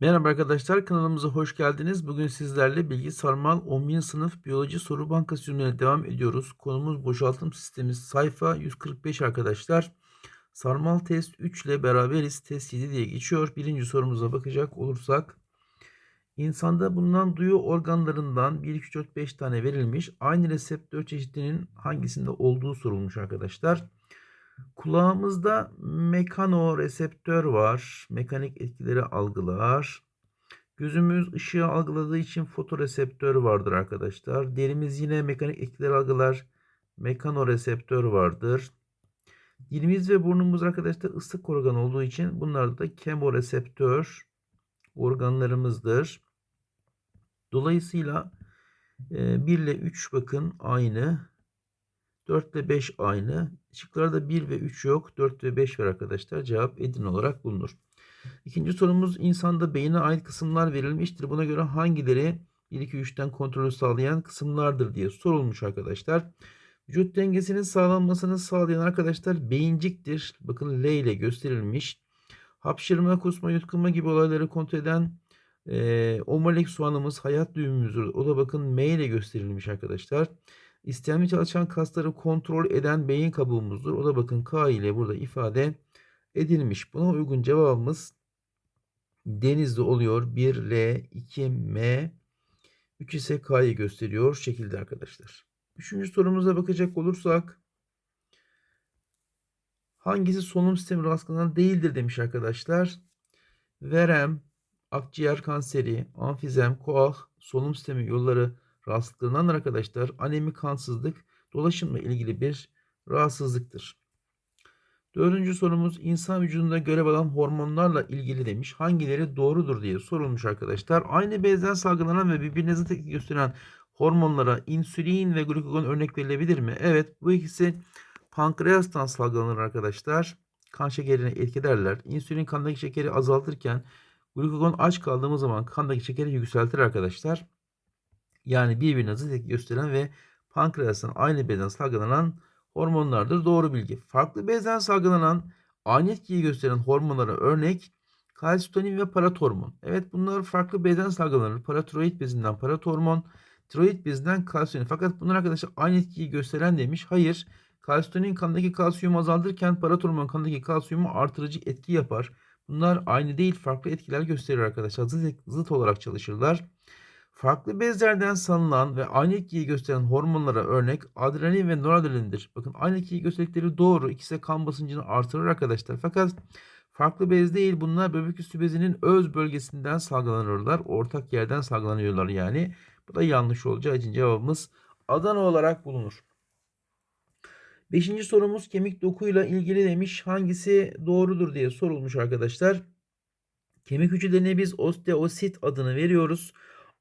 Merhaba arkadaşlar kanalımıza hoş geldiniz. Bugün sizlerle Bilgi Sarmal 11. sınıf biyoloji soru bankası çözümlerine devam ediyoruz. Konumuz boşaltım sistemi sayfa 145 arkadaşlar. Sarmal test 3 ile beraberiz. Test 7 diye geçiyor. Birinci sorumuza bakacak olursak. İnsanda bulunan duyu organlarından 1, 2, 3, 4, 5 tane verilmiş. Aynı reseptör çeşidinin hangisinde olduğu sorulmuş arkadaşlar. Kulağımızda mekanoreseptör var. Mekanik etkileri algılar. Gözümüz ışığı algıladığı için fotoreseptör vardır arkadaşlar. Derimiz yine mekanik etkileri algılar. Mekanoreseptör vardır. Dilimiz ve burnumuz arkadaşlar ısık organ olduğu için bunlar da kemoreseptör organlarımızdır. Dolayısıyla 1 ile 3 bakın aynı. 4 ile 5 aynı. Şıklarda 1 ve 3 yok. 4 ve 5 var arkadaşlar. Cevap Edin olarak bulunur. İkinci sorumuz insanda beyine ait kısımlar verilmiştir. Buna göre hangileri 1, 2, 3'ten kontrolü sağlayan kısımlardır diye sorulmuş arkadaşlar. Vücut dengesinin sağlanmasını sağlayan arkadaşlar beyinciktir. Bakın L ile gösterilmiş. Hapşırma, kusma, yutkunma gibi olayları kontrol eden e, omurilik soğanımız hayat düğümümüzdür. O da bakın M ile gösterilmiş arkadaşlar. İstemli çalışan kasları kontrol eden beyin kabuğumuzdur. O da bakın K ile burada ifade edilmiş. Buna uygun cevabımız denizli oluyor. 1 L, 2 M, 3 ise K'yı gösteriyor şekilde arkadaşlar. Üçüncü sorumuza bakacak olursak hangisi solunum sistemi rahatsızlığından değildir demiş arkadaşlar. Verem, akciğer kanseri, amfizem, koah, solunum sistemi yolları rahatsızlıklarından arkadaşlar anemi kansızlık dolaşımla ilgili bir rahatsızlıktır. Dördüncü sorumuz insan vücudunda görev alan hormonlarla ilgili demiş. Hangileri doğrudur diye sorulmuş arkadaşlar. Aynı bezden salgılanan ve birbirine zıt gösteren hormonlara insülin ve glukagon örnek verilebilir mi? Evet bu ikisi pankreastan salgılanır arkadaşlar. Kan şekerine etki ederler. İnsülin kandaki şekeri azaltırken glukagon aç kaldığımız zaman kandaki şekeri yükseltir arkadaşlar. Yani birbirine zıt gösteren ve pankreastan aynı bezden salgılanan hormonlardır. Doğru bilgi. Farklı bezden salgılanan aynı etkiyi gösteren hormonlara örnek kalsitonin ve paratormon. Evet bunlar farklı bezden salgılanır. Paratiroid bezinden paratormon, tiroid bezinden kalsitonin. Fakat bunlar arkadaşlar aynı etkiyi gösteren demiş. Hayır. Kalsitonin kandaki kalsiyumu azaltırken paratormon kandaki kalsiyumu artırıcı etki yapar. Bunlar aynı değil farklı etkiler gösterir arkadaşlar. Zıt, zıt olarak çalışırlar. Farklı bezlerden salınan ve aynı etkiyi gösteren hormonlara örnek adrenalin ve noradrenalindir. Bakın aynı etkiyi gösterdikleri doğru. İkisi de kan basıncını artırır arkadaşlar. Fakat farklı bez değil bunlar böbrek üstü bezinin öz bölgesinden salgılanırlar. Ortak yerden salgılanıyorlar yani. Bu da yanlış olacağı için cevabımız Adana olarak bulunur. Beşinci sorumuz kemik dokuyla ilgili demiş. Hangisi doğrudur diye sorulmuş arkadaşlar. Kemik hücrelerine biz osteosit adını veriyoruz.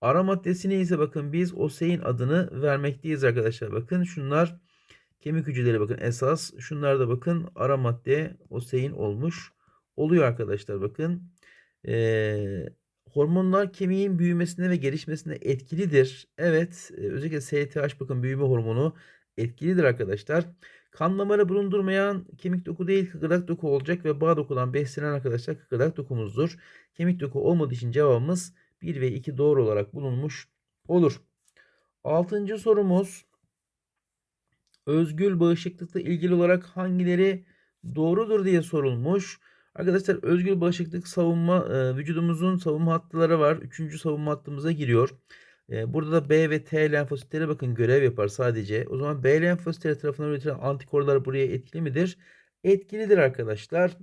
Ara maddesi neyse bakın biz osein adını vermekteyiz arkadaşlar. Bakın şunlar kemik hücreleri bakın esas. Şunlar da bakın ara madde osein olmuş oluyor arkadaşlar bakın. Ee, hormonlar kemiğin büyümesine ve gelişmesine etkilidir. Evet özellikle STH bakın büyüme hormonu etkilidir arkadaşlar. Kan damarı bulundurmayan kemik doku değil kıkırdak doku olacak ve bağ dokudan beslenen arkadaşlar kıkırdak dokumuzdur. Kemik doku olmadığı için cevabımız 1 ve 2 doğru olarak bulunmuş olur. Altıncı sorumuz özgül bağışıklıkla ilgili olarak hangileri doğrudur diye sorulmuş. Arkadaşlar özgül bağışıklık savunma e, vücudumuzun savunma hatları var. Üçüncü savunma hattımıza giriyor. E, burada da B ve T lenfositleri bakın görev yapar sadece. O zaman B lenfositleri tarafından üretilen antikorlar buraya etkili midir? Etkilidir arkadaşlar.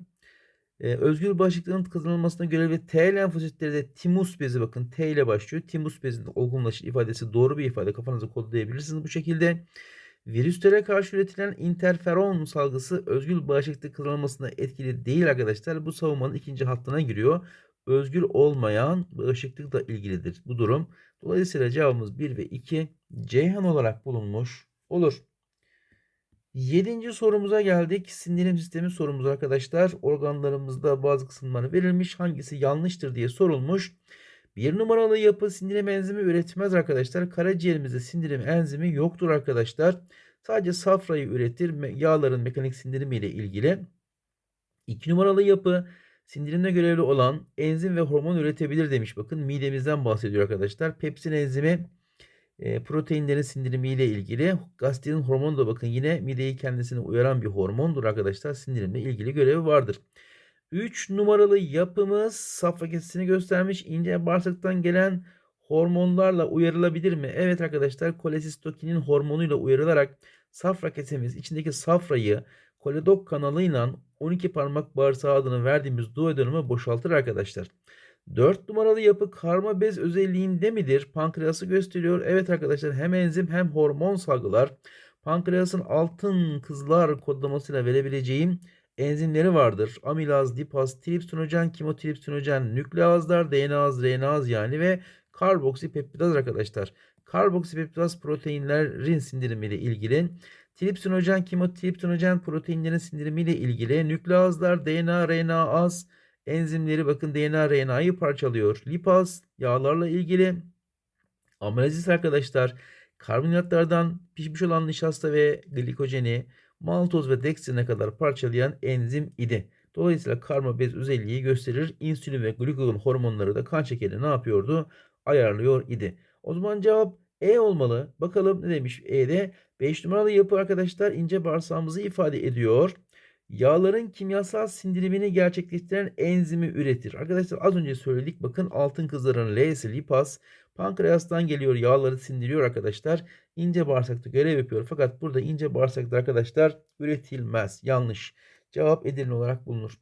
Ee, özgür bağışıklığın kazanılmasına görevli T lenfositleri de timus bezi bakın T ile başlıyor. Timus bezinin olgunlaşır ifadesi doğru bir ifade. Kafanıza kodlayabilirsiniz bu şekilde. Virüslere karşı üretilen interferon salgısı özgür bağışıklık kazanılmasına etkili değil arkadaşlar. Bu savunmanın ikinci hattına giriyor. Özgür olmayan bağışıklıkla ilgilidir bu durum. Dolayısıyla cevabımız 1 ve 2 Ceyhan olarak bulunmuş olur. Yedinci sorumuza geldik. Sindirim sistemi sorumuz arkadaşlar. Organlarımızda bazı kısımları verilmiş. Hangisi yanlıştır diye sorulmuş. Bir numaralı yapı sindirim enzimi üretmez arkadaşlar. Karaciğerimizde sindirim enzimi yoktur arkadaşlar. Sadece safrayı üretir. Yağların mekanik sindirimi ile ilgili. İki numaralı yapı sindirimde görevli olan enzim ve hormon üretebilir demiş. Bakın midemizden bahsediyor arkadaşlar. Pepsin enzimi proteinlerin sindirimiyle ilgili. Gastrin hormonu da bakın yine mideyi kendisine uyaran bir hormondur arkadaşlar. Sindirimle ilgili görevi vardır. 3 numaralı yapımız safra kesesini göstermiş. İnce bağırsaktan gelen hormonlarla uyarılabilir mi? Evet arkadaşlar kolesistokinin hormonuyla uyarılarak safra kesemiz içindeki safrayı koledok kanalıyla 12 parmak bağırsağı adını verdiğimiz duodenuma boşaltır arkadaşlar. 4 numaralı yapı karma bez özelliğinde midir? Pankreası gösteriyor. Evet arkadaşlar hem enzim hem hormon salgılar. Pankreasın altın kızlar kodlamasıyla verebileceğim enzimleri vardır. Amilaz, lipaz, tripsinojen, kimotripsinojen, nükleazlar, DNA'z, RNA'z yani ve karboksipeptidaz arkadaşlar. Karboksipeptidaz proteinlerin sindirimiyle ilgili. Tripsinojen, kimotripsinojen proteinlerin sindirimiyle ilgili. Nükleazlar, DNA, RNA'az enzimleri bakın DNA, RNA'yı parçalıyor. Lipaz yağlarla ilgili. Amilazis arkadaşlar karbonhidratlardan pişmiş olan nişasta ve glikojeni maltoz ve dekstrine kadar parçalayan enzim idi. Dolayısıyla karma bez özelliği gösterir. İnsülin ve glukagon hormonları da kan şekerini ne yapıyordu? Ayarlıyor idi. O zaman cevap E olmalı. Bakalım ne demiş E'de? 5 numaralı yapı arkadaşlar ince bağırsağımızı ifade ediyor. Yağların kimyasal sindirimini gerçekleştiren enzimi üretir. Arkadaşlar az önce söyledik. Bakın altın kızların L'si lipaz. Pankreastan geliyor yağları sindiriyor arkadaşlar. İnce bağırsakta görev yapıyor. Fakat burada ince bağırsakta arkadaşlar üretilmez. Yanlış. Cevap Edirne olarak bulunur.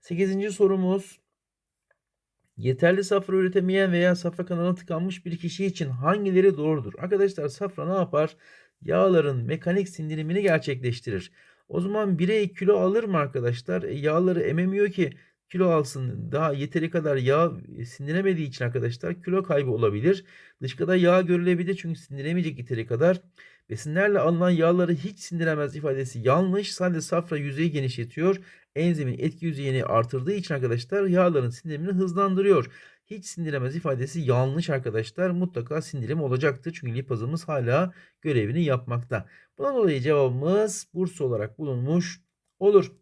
8. sorumuz. Yeterli safra üretemeyen veya safra kanalına tıkanmış bir kişi için hangileri doğrudur? Arkadaşlar safra ne yapar? Yağların mekanik sindirimini gerçekleştirir. O zaman birey kilo alır mı arkadaşlar? E, yağları ememiyor ki kilo alsın. Daha yeteri kadar yağ sindiremediği için arkadaşlar kilo kaybı olabilir. Dışkıda yağ görülebilir çünkü sindiremeyecek yeteri kadar. Besinlerle alınan yağları hiç sindiremez ifadesi yanlış. Sadece safra yüzeyi genişletiyor. Enzimin etki yüzeyini artırdığı için arkadaşlar yağların sindirimini hızlandırıyor. Hiç sindiremez ifadesi yanlış arkadaşlar. Mutlaka sindirim olacaktır. Çünkü lipazımız hala görevini yapmakta. Buna dolayı cevabımız Bursa olarak bulunmuş olur.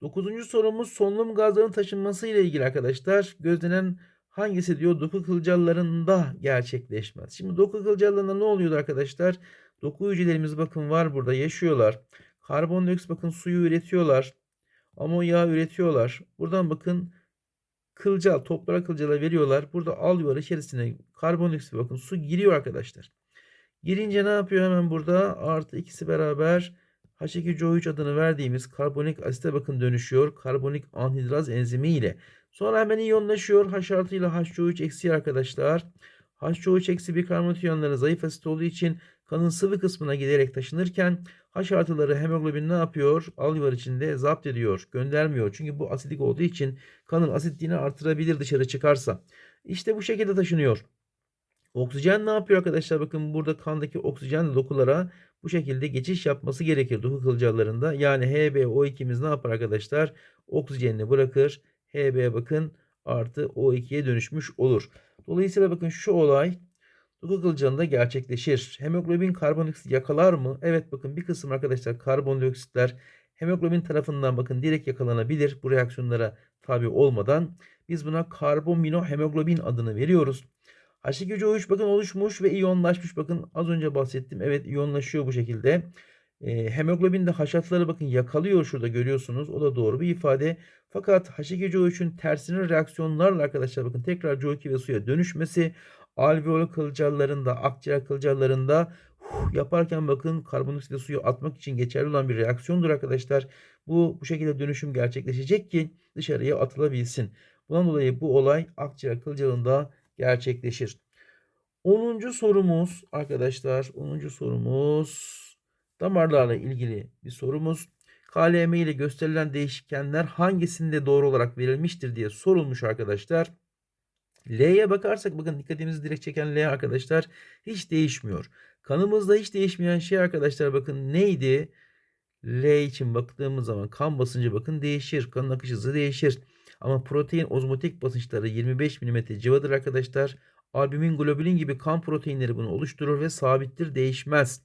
Dokuzuncu sorumuz solunum gazlarının taşınması ile ilgili arkadaşlar. Gözlenen hangisi diyor doku kılcallarında gerçekleşmez. Şimdi doku kılcallarında ne oluyordu arkadaşlar? Doku hücrelerimiz bakın var burada yaşıyorlar. Karbondioksit bakın suyu üretiyorlar. Amonyağı üretiyorlar. Buradan bakın kılcal, toprağa kılcala veriyorlar. Burada alıyorlar içerisine karbondioksit bakın su giriyor arkadaşlar. Girince ne yapıyor hemen burada? Artı ikisi beraber H2CO3 adını verdiğimiz karbonik asite bakın dönüşüyor. Karbonik anhidraz enzimi ile. Sonra hemen iyonlaşıyor. H artı ile H2O3 eksi arkadaşlar. H2O3 eksi bir karbonat iyonları zayıf asit olduğu için kanın sıvı kısmına giderek taşınırken H artıları hemoglobin ne yapıyor? Alveolar içinde zapt ediyor. Göndermiyor. Çünkü bu asidik olduğu için kanın asitliğini artırabilir dışarı çıkarsa. İşte bu şekilde taşınıyor. Oksijen ne yapıyor arkadaşlar? Bakın burada kandaki oksijen dokulara bu şekilde geçiş yapması gerekir doku kılcallarında. Yani HbO2'miz ne yapar arkadaşlar? Oksijenini bırakır. Hb bakın artı O2'ye dönüşmüş olur. Dolayısıyla bakın şu olay doku kılcalında gerçekleşir. Hemoglobin karbondioksit yakalar mı? Evet bakın bir kısım arkadaşlar karbondioksitler hemoglobin tarafından bakın direkt yakalanabilir. Bu reaksiyonlara tabi olmadan biz buna karbaminohemoglobin adını veriyoruz. H2CO3 bakın oluşmuş ve iyonlaşmış. Bakın az önce bahsettim. Evet iyonlaşıyor bu şekilde. E, hemoglobin de haşatları bakın yakalıyor şurada görüyorsunuz. O da doğru bir ifade. Fakat H2CO3'ün tersine reaksiyonlarla arkadaşlar bakın tekrar CO2 ve suya dönüşmesi alveol kılcallarında, akciğer kılcallarında huh, yaparken bakın karbondioksit suyu atmak için geçerli olan bir reaksiyondur arkadaşlar. Bu bu şekilde dönüşüm gerçekleşecek ki dışarıya atılabilsin. Bundan dolayı bu olay akciğer kılcalında gerçekleşir. 10. sorumuz arkadaşlar 10. sorumuz damarlarla ilgili bir sorumuz. KLM ile gösterilen değişkenler hangisinde doğru olarak verilmiştir diye sorulmuş arkadaşlar. L'ye bakarsak bakın dikkatimizi direkt çeken L arkadaşlar hiç değişmiyor. Kanımızda hiç değişmeyen şey arkadaşlar bakın neydi? L için baktığımız zaman kan basıncı bakın değişir. Kanın akış hızı değişir. Ama protein ozmotik basınçları 25 mm civadır arkadaşlar. Albumin, globulin gibi kan proteinleri bunu oluşturur ve sabittir, değişmez.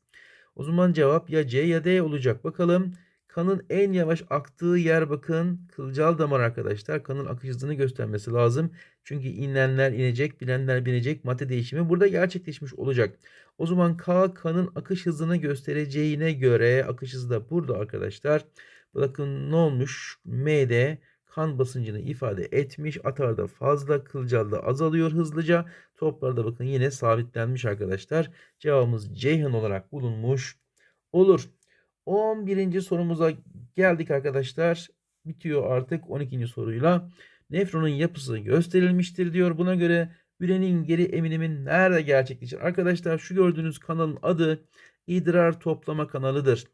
O zaman cevap ya C ya D olacak. Bakalım Kanın en yavaş aktığı yer bakın kılcal damar arkadaşlar. Kanın akış hızını göstermesi lazım. Çünkü inenler inecek, binenler binecek. Madde değişimi burada gerçekleşmiş olacak. O zaman K kanın akış hızını göstereceğine göre akış hızı da burada arkadaşlar. Bakın ne olmuş? M'de kan basıncını ifade etmiş. Atarda fazla, kılcalda azalıyor hızlıca. Toplarda bakın yine sabitlenmiş arkadaşlar. Cevabımız Ceyhan olarak bulunmuş olur. 11. sorumuza geldik arkadaşlar. Bitiyor artık 12. soruyla. Nefronun yapısı gösterilmiştir diyor. Buna göre ürenin geri emilimi nerede gerçekleşir? Arkadaşlar şu gördüğünüz kanalın adı idrar toplama kanalıdır.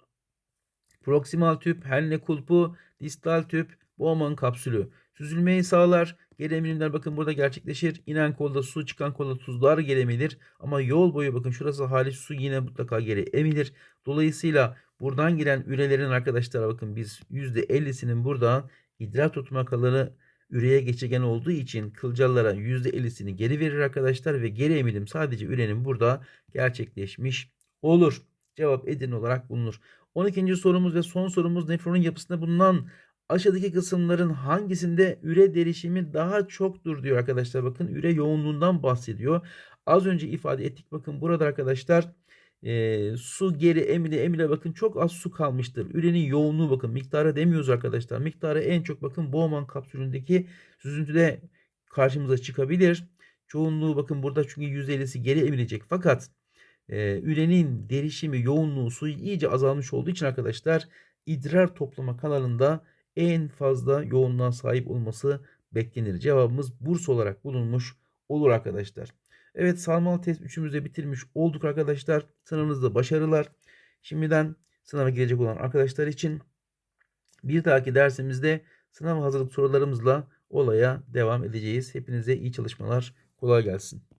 Proksimal tüp, Henle kulpu, distal tüp, Bowman kapsülü. Süzülmeyi sağlar. Geri emilimler bakın burada gerçekleşir. İnen kolda su, çıkan kolda tuzlar geri emilir. Ama yol boyu bakın şurası hali su yine mutlaka geri emilir. Dolayısıyla buradan giren ürelerin arkadaşlar bakın biz %50'sinin buradan idrar tutma kalanı üreye geçirgen olduğu için kılcallara %50'sini geri verir arkadaşlar ve geri emilim sadece ürenin burada gerçekleşmiş olur. Cevap Edirne olarak bulunur. 12. sorumuz ve son sorumuz nefronun yapısında bulunan aşağıdaki kısımların hangisinde üre derişimi daha çoktur diyor arkadaşlar. Bakın üre yoğunluğundan bahsediyor. Az önce ifade ettik. Bakın burada arkadaşlar e, su geri emile emile bakın çok az su kalmıştır. Ürenin yoğunluğu bakın miktarı demiyoruz arkadaşlar. Miktarı en çok bakın Bowman kapsülündeki süzüntüde karşımıza çıkabilir. Çoğunluğu bakın burada çünkü %50'si geri emilecek. Fakat e, ürenin derişimi, yoğunluğu, suyu iyice azalmış olduğu için arkadaşlar idrar toplama kanalında en fazla yoğunluğa sahip olması beklenir. Cevabımız Bursa olarak bulunmuş olur arkadaşlar. Evet sarmal test 3'ümüzde bitirmiş olduk arkadaşlar. Sınavınızda başarılar. Şimdiden sınava girecek olan arkadaşlar için bir dahaki dersimizde sınav hazırlık sorularımızla olaya devam edeceğiz. Hepinize iyi çalışmalar. Kolay gelsin.